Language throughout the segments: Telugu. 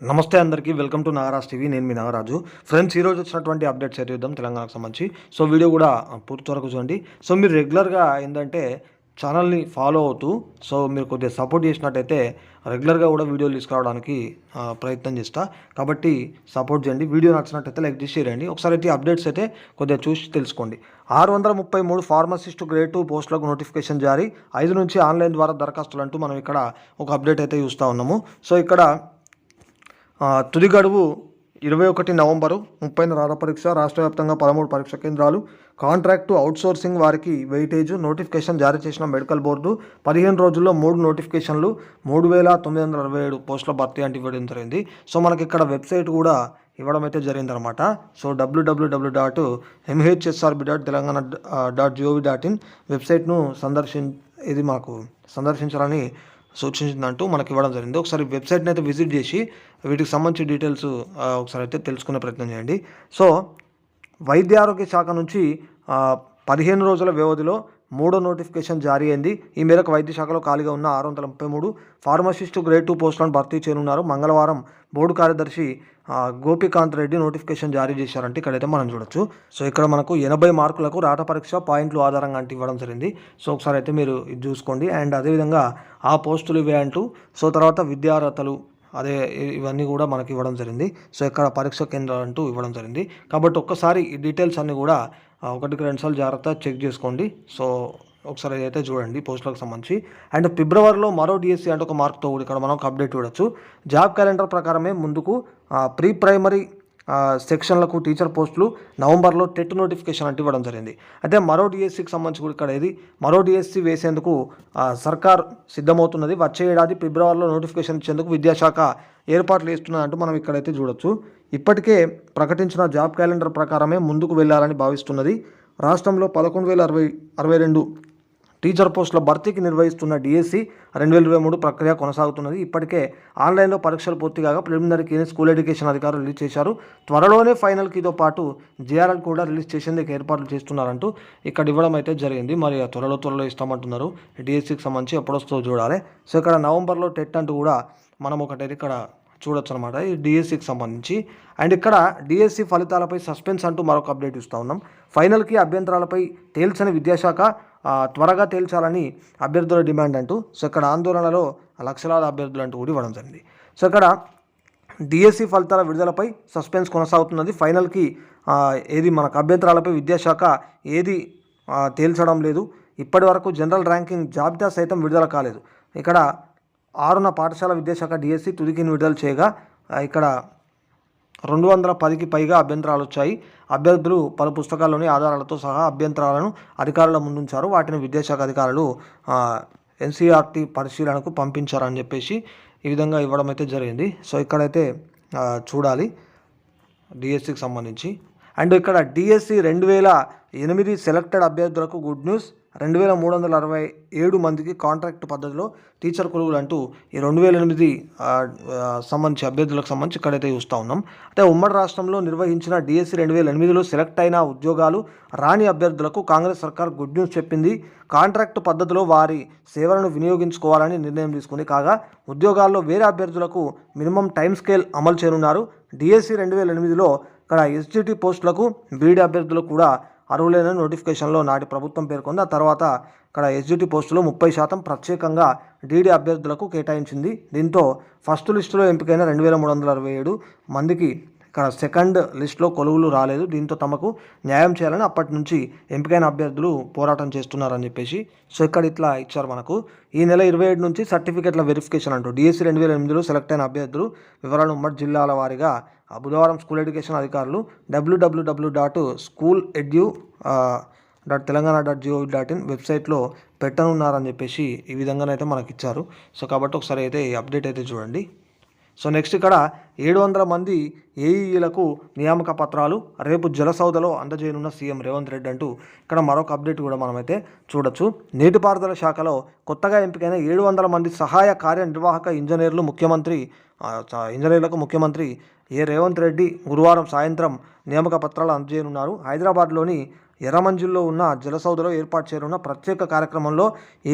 నమస్తే అందరికీ వెల్కమ్ టు నాగరాజ్ టీవీ. నేను మీ నాగరాజు. ఫ్రెండ్స్ ఈరోజు వచ్చినటువంటి అప్డేట్స్ అయితే చూద్దాం తెలంగాణకు సంబంధించి. సో వీడియో కూడా పూర్తి వరకు చూడండి. సో మీరు రెగ్యులర్గా ఏంటంటే ఛానల్ని ఫాలో అవుతూ సో మీరు కొద్దిగా సపోర్ట్ చేసినట్టయితే రెగ్యులర్గా కూడా వీడియోలు తీసుకురావడానికి ప్రయత్నం చేస్తా. కాబట్టి సపోర్ట్ చేయండి. వీడియో నచ్చినట్టయితే లైక్ చేసి చేయండి. ఒకసారి అయితే అప్డేట్స్ అయితే కొద్దిగా చూసి తెలుసుకోండి. ఆరు వందల ముప్పై మూడు ఫార్మసిస్ట్ గ్రేడ్ టూ పోస్టులకు నోటిఫికేషన్ జారీ. ఐదు నుంచి ఆన్లైన్ ద్వారా దరఖాస్తులు అంటూ మనం ఇక్కడ ఒక అప్డేట్ అయితే చూస్తూ ఉన్నాము. సో ఇక్కడ తుది గడువు ఇరవై ఒకటి నవంబరు ముప్పైన రాత పరీక్ష రాష్ట్ర వ్యాప్తంగా పదమూడు పరీక్ష కేంద్రాలు. కాంట్రాక్టు అవుట్సోర్సింగ్ వారికి వెయిటేజ్ నోటిఫికేషన్ జారీ చేసిన మెడికల్ బోర్డు పదిహేను రోజుల్లో మూడు నోటిఫికేషన్లు మూడు వేల తొమ్మిది వందల అరవై ఏడు పోస్టుల భర్తీ అంటే ఇవ్వడం జరిగింది. సో మనకి ఇక్కడ వెబ్సైట్ కూడా ఇవ్వడం అయితే జరిగిందనమాట so WWW dot MHSRB dot Telangana dot GOV dot in వెబ్సైట్ను సందర్శిం ఇది మాకు సందర్శించాలని సూచించిందంటూ మనకి ఇవ్వడం జరిగింది. ఒకసారి వెబ్సైట్ని అయితే విజిట్ చేసి వీటికి సంబంధించి డీటెయిల్స్ ఒకసారి అయితే తెలుసుకునే ప్రయత్నం చేయండి. సో వైద్య ఆరోగ్య శాఖ నుంచి పదిహేను రోజుల వ్యవధిలో మూడో నోటిఫికేషన్ జారీ అయింది. ఈ మేరకు వైద్య శాఖలో ఖాళీగా ఉన్న ఆరు వందల ముప్పై మూడు ఫార్మసిస్టు గ్రేడ్ టూ పోస్టులను భర్తీ చేయనున్నారు. మంగళవారం బోర్డు కార్యదర్శి గోపికాంత్ రెడ్డి నోటిఫికేషన్ జారీ చేశారంటే ఇక్కడైతే మనం చూడొచ్చు. సో ఇక్కడ మనకు ఎనభై మార్కులకు రాత పరీక్ష పాయింట్లు ఆధారంగా అంటే ఇవ్వడం జరిగింది. సో ఒకసారి అయితే మీరు ఇది చూసుకోండి. అండ్ అదేవిధంగా ఆ పోస్టులు ఇవే అంటూ సో తర్వాత విద్యార్హతలు అదే ఇవన్నీ కూడా మనకి ఇవ్వడం జరిగింది. సో ఇక్కడ పరీక్ష కేంద్రాలు అంటూ ఇవ్వడం జరిగింది. కాబట్టి ఒక్కసారి ఈ డీటెయిల్స్ అన్నీ కూడా ఒకటికి రెండు సార్లు జాగ్రత్త చెక్ చేసుకోండి. సో ఒకసారి అయితే చూడండి పోస్టులకు సంబంధించి. అండ్ ఫిబ్రవరిలో మరో డిఎస్సి అంటే ఒక మార్క్తో కూడా ఇక్కడ మనం ఒక అప్డేట్ చూడొచ్చు. జాబ్ క్యాలెండర్ ప్రకారమే ముందుకు ప్రీ ప్రైమరీ సెక్షన్లకు టీచర్ పోస్టులు నవంబర్లో టెట్ నోటిఫికేషన్ అంటే ఇవ్వడం జరిగింది. అయితే మరో డిఎస్సికి సంబంధించి కూడా ఇక్కడ ఇది మరో డిఎస్సి వేసేందుకు సర్కార్ సిద్ధమవుతున్నది. వచ్చే ఏడాది ఫిబ్రవరిలో నోటిఫికేషన్ ఇచ్చేందుకు విద్యాశాఖ ఏర్పాట్లు చేస్తున్నదంటూ మనం ఇక్కడైతే చూడొచ్చు. ఇప్పటికే ప్రకటించిన జాబ్ క్యాలెండర్ ప్రకారమే ముందుకు వెళ్ళాలని భావిస్తున్నది. రాష్ట్రంలో పదకొండు వేల అరవై అరవై రెండు టీచర్ పోస్టుల భర్తీకి నిర్వహిస్తున్న డిఎస్సి రెండు వేల ఇరవై మూడు ప్రక్రియ కొనసాగుతున్నది. ఇప్పటికే ఆన్లైన్లో పరీక్షలు పూర్తి కాగా ప్రిలిమినరీ కీని స్కూల్ ఎడ్యుకేషన్ అధికారులు రిలీజ్ చేశారు. త్వరలోనే ఫైనల్ కీతో పాటు జేఆర్ఎల్ కూడా రిలీజ్ చేసేందుకు ఏర్పాట్లు చేస్తున్నారంటూ ఇక్కడ ఇవ్వడం అయితే జరిగింది. మరి త్వరలో త్వరలో ఇస్తామంటున్నారు. డిఎస్సికి సంబంధించి ఎప్పుడొస్తో చూడాలి. సో ఇక్కడ నవంబర్లో టెట్ అంటూ కూడా మనం ఒకటైతే ఇక్కడ చూడొచ్చు అనమాట ఈ డిఎస్సికి సంబంధించి అండ్ ఇక్కడ డిఎస్సి ఫలితాలపై సస్పెన్స్ అంటూ మరొక అప్డేట్ ఇస్తూ ఉన్నాం. ఫైనల్కి అభ్యంతరాలపై తేల్చని విద్యాశాఖ త్వరగా తేల్చాలని అభ్యర్థుల డిమాండ్ అంటూ సో ఇక్కడ ఆందోళనలో లక్షలాది అభ్యర్థులు అంటూ కూడా ఇవ్వడం జరిగింది. సో ఇక్కడ డిఎస్సి ఫలితాల విడుదలపై సస్పెన్స్ కొనసాగుతున్నది. ఫైనల్కి ఏది మనకు అభ్యంతరాలపై విద్యాశాఖ ఏది తేల్చడం లేదు. ఇప్పటి వరకు జనరల్ ర్యాంకింగ్ జాబితా సైతం విడుదల కాలేదు. ఇక్కడ ఆరున పాఠశాల విద్యాశాఖ డిఎస్సి తుదికిని విడుదల చేయగా ఇక్కడ రెండు వందల పదికి పైగా అభ్యంతరాలు వచ్చాయి అభ్యర్థులు పలు పుస్తకాల్లోని ఆధారాలతో సహా అభ్యంతరాలను అధికారుల ముందుంచారు. వాటిని విద్యాశాఖ అధికారులు ఎన్సీఆర్టీ పరిశీలనకు పంపించారని చెప్పేసి ఈ విధంగా ఇవ్వడం అయితే జరిగింది. సో ఇక్కడైతే చూడాలి డిఎస్సికి సంబంధించి. అండ్ ఇక్కడ డిఎస్సి రెండు వేల ఎనిమిది సెలెక్టెడ్ అభ్యర్థులకు గుడ్ న్యూస్. రెండు వేల మూడు వందల అరవై ఏడు మందికి కాంట్రాక్ట్ పద్ధతిలో టీచర్ కొలువులు అంటూ ఈ రెండు వేల ఎనిమిది సంబంధించి అభ్యర్థులకు సంబంధించి ఇక్కడైతే చూస్తూ ఉన్నాం. అయితే ఉమ్మడి రాష్ట్రంలో నిర్వహించిన డిఎస్సి రెండు వేల ఎనిమిదిలో సెలెక్ట్ అయిన ఉద్యోగాలు రాని అభ్యర్థులకు కాంగ్రెస్ సర్కార్ గుడ్ న్యూస్ చెప్పింది. కాంట్రాక్ట్ పద్ధతిలో వారి సేవలను వినియోగించుకోవాలని నిర్ణయం తీసుకుంది. కాగా ఉద్యోగాల్లో వేరే అభ్యర్థులకు మినిమం టైం స్కేల్ అమలు చేయనున్నారు. డిఎస్సి రెండు వేల ఎనిమిదిలో ఇక్కడ ఎస్జిటి పోస్టులకు బీడీ అభ్యర్థులకు కూడా అర్హులైన నోటిఫికేషన్లో నాటి ప్రభుత్వం పేర్కొంది. ఆ తర్వాత ఇక్కడ ఎస్జిటి పోస్టులు ముప్పై శాతం ప్రత్యేకంగా డీడీ అభ్యర్థులకు కేటాయించింది. దీంతో ఫస్ట్ లిస్టులో ఎంపికైన రెండు వేల మూడు వందల అరవై ఏడు మందికి సెకండ్ లిస్ట్లో కొలువులు రాలేదు. దీంతో తమకు న్యాయం చేయాలని అప్పటి నుంచి ఎంపికైన అభ్యర్థులు పోరాటం చేస్తున్నారని చెప్పేసి సో ఇక్కడ ఇట్లా ఇచ్చారు మనకు. ఈ నెల ఇరవై ఏడు నుంచి సర్టిఫికెట్ల వెరిఫికేషన్ అంటూ డిఎస్సి రెండు వేల ఎనిమిదిలో సెలెక్ట్ అయిన అభ్యర్థులు వివరాలు ఉమ్మడి జిల్లాల వారీగా బుధవారం స్కూల్ ఎడ్యుకేషన్ అధికారులు డబ్ల్యూడబ్ల్యూడబ్ల్యూ dot school edu dot Telangana dot GOV dot in వెబ్సైట్లో పెట్టనున్నారని చెప్పేసి ఈ విధంగానైతే మనకి ఇచ్చారు సో కాబట్టి ఒకసారి అయితే అప్డేట్ అయితే చూడండి. సో నెక్స్ట్ ఇక్కడ ఏడు వందల మంది ఏఈలకు నియామక పత్రాలు రేపు జలసౌదలో అందజేయనున్న సీఎం రేవంత్ రెడ్డి అంటూ ఇక్కడ మరొక అప్డేట్ కూడా మనమైతే చూడొచ్చు. నీటిపారుదల శాఖలో కొత్తగా ఎంపికైన ఏడు వందల మంది సహాయ కార్యనిర్వాహక ఇంజనీర్లు ముఖ్యమంత్రి ఇంజనీర్లకు ముఖ్యమంత్రి ఏ రేవంత్ రెడ్డి గురువారం సాయంత్రం నియామక పత్రాలు అందజేయనున్నారు. హైదరాబాద్లోని ఎర్రమంజిల్లో ఉన్న జలసౌదలో ఏర్పాటు చేయనున్న ప్రత్యేక కార్యక్రమంలో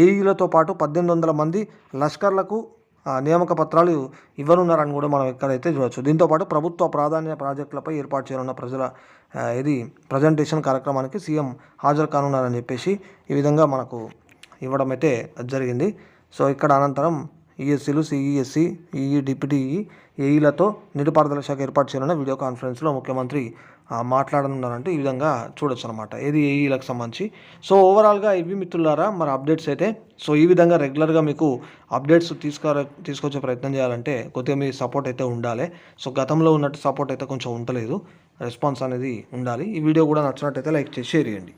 ఏఈలతో పాటు పద్దెనిమిది వందల మంది లష్కర్లకు నియామక పత్రాలు ఇవ్వనున్నారని కూడా మనం ఎక్కడైతే చూడవచ్చు దీంతోపాటు ప్రభుత్వ ప్రాధాన్య ప్రాజెక్టులపై ఏర్పాటు చేయనున్న ప్రజల ఇది ప్రజెంటేషన్ కార్యక్రమానికి సీఎం హాజరు కానున్నారని చెప్పేసి ఈ విధంగా మనకు ఇవ్వడం అయితే జరిగింది. సో ఇక్కడ అనంతరం ఈఎస్సీలు సిఈఎస్సీ ఈఈ డిప్యూటీ ఏఈలతో నీటిపారుదల శాఖ ఏర్పాటు చేయాలన్న వీడియో కాన్ఫరెన్స్లో ముఖ్యమంత్రి మాట్లాడనున్నారంటే ఈ విధంగా చూడొచ్చు అనమాట ఏది ఏఈలకు సంబంధించి. సో ఓవరాల్గా ఇవి మిత్రులారా మరి అప్డేట్స్ అయితే సో ఈ విధంగా రెగ్యులర్గా మీకు అప్డేట్స్ తీసుకు తీసుకొచ్చే ప్రయత్నం చేయాలంటే కొద్దిగా మీ సపోర్ట్ అయితే ఉండాలి. సో గతంలో ఉన్నట్టు సపోర్ట్ అయితే కొంచెం ఉండలేదు రెస్పాన్స్ అనేది ఉండాలి. ఈ వీడియో కూడా నచ్చినట్టయితే లైక్ చేసి షేర్ చేయండి.